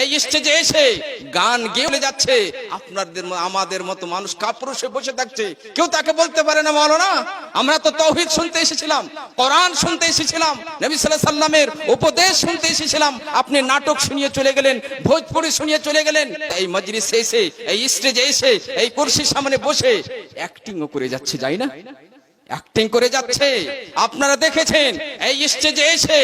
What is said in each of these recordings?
এই স্টেজে এসে গান গেয়ে যাচ্ছে, আপনাদের আমাদের মতো মানুষ কাপুরুষে বসে থাকছে। কেউ তাকে বলতে পারে না মাওলানা আমরা তো তৌহিদ শুনতে এসেছিলাম, কোরআন শুনতে এসেছিলাম, নবী আলাইহি সাল্লামের উপদেশ শুনতে এসেছিলাম, আপনি নাটক শুনিয়ে চলে গেলেন, ভোজপুরি শুনিয়ে চলে গেলেন, এই মজলিসে এসে, এই স্টেজে এসে, এই কুরসির সামনে বসে অ্যাক্টিংও করে যাচ্ছে, যাই না? অ্যাক্টিং করে যাচ্ছে। আপনারা দেখেছেন এই স্টেজে এসে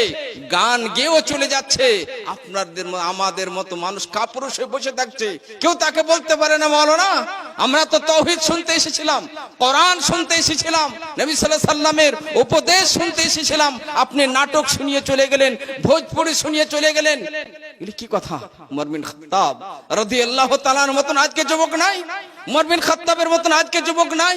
গান গেয়েও চলে যাচ্ছে। আপনাদের আমাদের মতো মানুষ কাপুরুষে বসে থাকছে। কেউ তাকে বলতে পারে না মাওলানা। আমরা তো তৌহিদ শুনতে এসেছিলাম কোরআন শুনতে এসেছিলাম নবী সাল্লাল্লাহু আলাইহি সাল্লামের উপদেশ শুনতে এসেছিলাম। আপনি নাটক শুনিয়ে চলে গেলেন ভোজপুরি শুনিয়ে চলে গেলেন। এগুলি কি কথা? উমর বিন খাত্তাব রাদিয়াল্লাহু তাআলার মতন আজকে যুবক নাই? উমর বিন খাত্তাবের মতন আজকে যুবক নাই?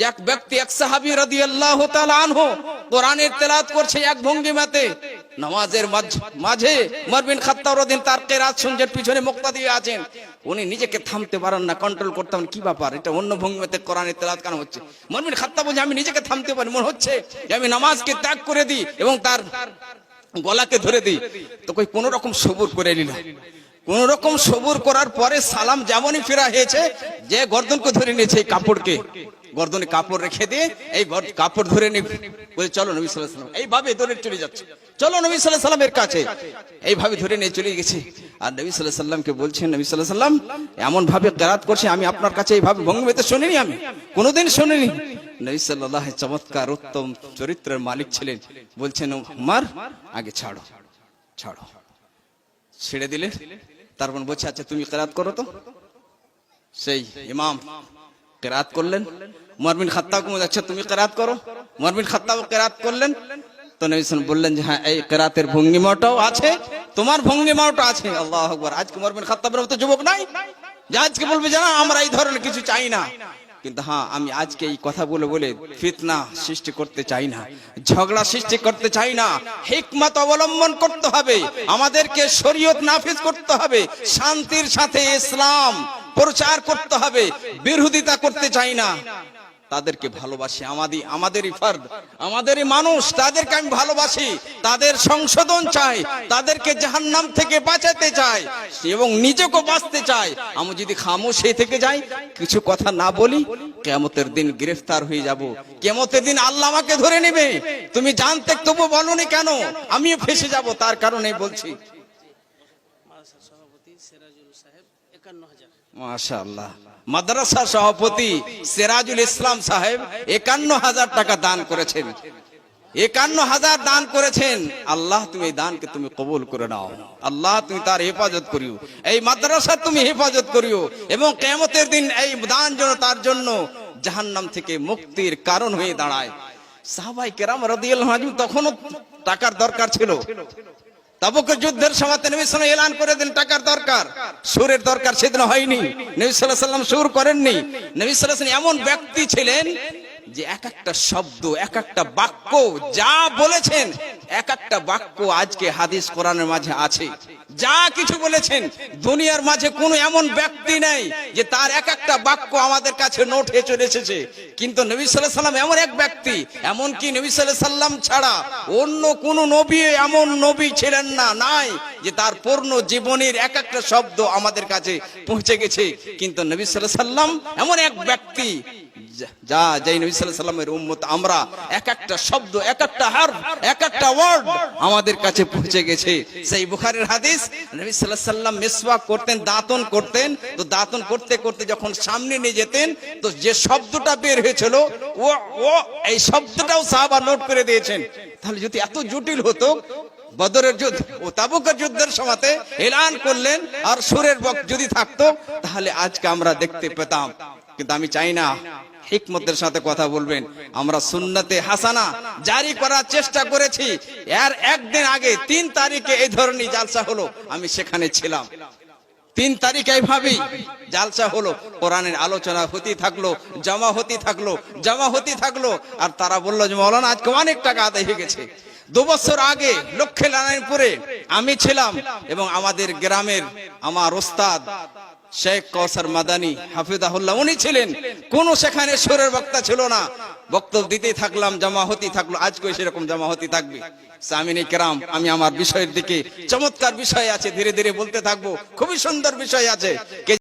এক ব্যক্তি, এক সাহাবী রাদিয়াল্লাহু তাআলা আনহু কোরআনের তেলাওয়াত করছে এক ভঙ্গিমাতে। নামাজের মাঝ- মাঝে উমর বিন খাত্তাব রাদিয়াল্লাহু তার কেরাত শুনছেন পিছনে মুক্তা দিয়ে আছেন। উনি নিজেকে থামতে পারেন না কন্ট্রোল করতে পারেন, কি ব্যাপার? এটা অন্য ভঙ্গিমাতে কোরআনের তেলাওয়াত কেন হচ্ছে? উমর বিন খাত্তাব বলছে, আমি নিজেকে থামতে পারি, মনে হচ্ছে যে আমি নামাজকে ত্যাগ করে দিই এবং তার গলাকে ধরে দিই। তো কই, কোন রকম সবুর করে নিল কোন রকম সবুর করার পরে সালাম যেমনই ফেরা হয়েছে, যে গর্দনকে ধরে নিয়েছে এই কাপড়কে। গর্দনে কাপড় রেখে দিয়ে এই কাপড় ধরে নিয়ে বলে, চলো নবী সাল্লাহ সাল্লাম এইভাবে ধরে চলে যাচ্ছে। চলো নবী সাল্লাহ সাল্লামের কাছে। এইভাবে ধরে নিয়ে চলে গেছে। আর নবী সাল্লাহ সাল্লামকে বলছেন, নবী সাল্লাহ সাল্লাম এমন ভাবে কেরাত করছে, আমি আপনার কাছে এইভাবে ভঙ্গিমেতে শুনিনি আমি। কোনোদিন শুনিনি। নবী সাল্লাহ চমৎকার, উত্তম চরিত্রের মালিক ছিলেন। বলছেন মার আগে ছাড়ো ছাড়ো। ছেড়ে দিলে, তারপর বলছে আচ্ছা তুমি কেরাত করো তো? সেই ইমাম কেরাত করলেন। মরবিন খাত্তাব আচ্ছা তুমি কেরাত করো। মরবিন খাত্তাব কেরাত করলেন। তো নবী সাল্লাম বললেন যে হ্যাঁ এই কেরাতের ভঙ্গিমাটাও আছে, তোমার ভঙ্গিমাটাও আছে। আল্লাহ আকবার। আজকে মরবিন খাত্তাবের মতো যুবক নাই, যে আজকে বলবে জানা আমরা এই ধরনের কিছু চাই না। কিন্তু হ্যাঁ আমি আজকে এই কথা বলে বলে ফিতনা সৃষ্টি করতে চাই না, ঝগড়া সৃষ্টি করতে চাই না। হিকমত অবলম্বন করতে হবে। আমাদেরকে শরীয়ত নাফিজ করতে হবে। শান্তির সাথে ইসলাম প্রচার করতে হবে, বিরোধিতা করতে চাই না। তাদেরকে ভালোবাসি আমাদের আমাদেরই ফার্দ, আমাদেরই মানুষ, তাদেরকে আমি ভালোবাসি, তাদের সংশোধন চাই, তাদেরকে জাহান্নাম থেকে বাঁচাতে চাই এবং নিজেকে বাঁচতে চাই। আমি যদি খামোশে থেকে যাই, কিছু কথা না বলি কেমতের দিন গ্রেফতার হয়ে যাব। কেমতের দিন আল্লাহ আমাকে ধরে নেবে। তুমি জানতে তবু বলনি কেন? আমিও ফেসে যাব, তার কারণে বলছি। সভাপতি সিরাজুল সাহেব, একান্ন হাজার। মাশাআল্লাহ। মাদ্রাসা সভাপতি সিরাজুল ইসলাম সাহেব একান্ন হাজার টাকা দান করেছেন। একান্ন হাজার দান করেছেন। আল্লাহ তুমি এই দানকে তুমি কবুল করে নাও। আল্লাহ তুমি তার হেফাজত করিও। এই মাদ্রাসা তুমি হেফাজত করিও এবং কেমতের দিন এই দান যেন তার জন্য জাহান্নাম থেকে মুক্তির কারণ হয়ে দাঁড়ায়। সাহাবাই কেরাম আনহু তখনও টাকার দরকার ছিল। তাবুক যুদ্ধের সময় নবী সাল্লাল্লাহু এলান করে দিন, টাকার দরকার। সুরের দরকার সেদিন হয়নি। নবী সাল্লাহ সাল্লাম সুর করেননি। নবী সাল্লাহ এমন ব্যক্তি ছিলেন যে এক একটা শব্দ, এক একটা বাক্য যা বলেছেন, এক একটা বাক্য আজকে হাদিস কোরআনের মাঝে আছে। যা কিছু বলেছেন, দুনিয়ার মাঝে কোনো এমন ব্যক্তি নাই যে তার এক একটা বাক্য আমাদের কাছে নোট হয়ে চলে এসেছে। কিন্তু নবী সাল্লাহ সাল্লাম এমন এক ব্যক্তি, এমন কি নবী সাল্লাহ সাল্লাম ছাড়া অন্য কোন নবী, এমন নবী ছিলেন না, নাই যে তার পূর্ণ জীবনের এক একটা শব্দ আমাদের কাছে পৌঁছে গেছে। কিন্তু নবী সাল্লাহ সাল্লাম এমন এক ব্যক্তি যা যাই নবী সাল্লামের উম্মত, আমরা এক একটা শব্দ, এক একটা হার এক একটা ওয়ার্ড আমাদের কাছে পৌঁছে গেছে। সেই বুখারীর হাদিস, নবী আলাইহি সাল্লাম মিসওয়াক করতেন, দাঁতন করতেন। তো দাঁতন করতে করতে যখন সামনে নিয়ে যেতেন, তো যে শব্দটা বের হয়েছিল, ও ও, এই শব্দটাও সাহাবা নোট করে দিয়েছেন। তাহলে যদি এত জটিল হতো, বদরের যুদ্ধ ও তাবুকের যুদ্ধের সময়তে এলান করলেন আর সুরের বক যদি থাকতো, তাহলে আজকে আমরা দেখতে পেতাম। কিন্তু আমি চাই না হিকমতের সাথে কথা বলবেন। আমরা সুন্নতে হাসানা জারি করার চেষ্টা করেছি। এর একদিন আগে তিন তারিখে এই ধরনের জালসা হলো, আমি সেখানে ছিলাম। তিন তারিখ এইভাবেই জালসা হলো। কোরআনের আলোচনা হতে থাকল, জমা হতে থাকল, জমা হতে থাকল। আর তারা বলল যে, মৌলানা, আজকে অনেক টাকা আদায় হয়ে গেছে। দু বছর আগে লক্ষ্মী নারায়ণপুরে আমি ছিলাম এবং আমাদের গ্রামের আমার ওস্তাদ শেখ কৌসার মাদানি হাফিজাহুল্লাহ, উনি ছিলেন। কোন সেখানে সুরের বক্তা ছিল না। বক্তব্য দিতেই থাকলাম, জামা হতি থাকল। আজকে সেরকম জামা হতি থাকবে। সামিনী কেরাম, আমি আমার বিষয়ের দিকে চমৎকার বিষয় আছে, ধীরে ধীরে বলতে থাকব। খুবই সুন্দর বিষয় আছে।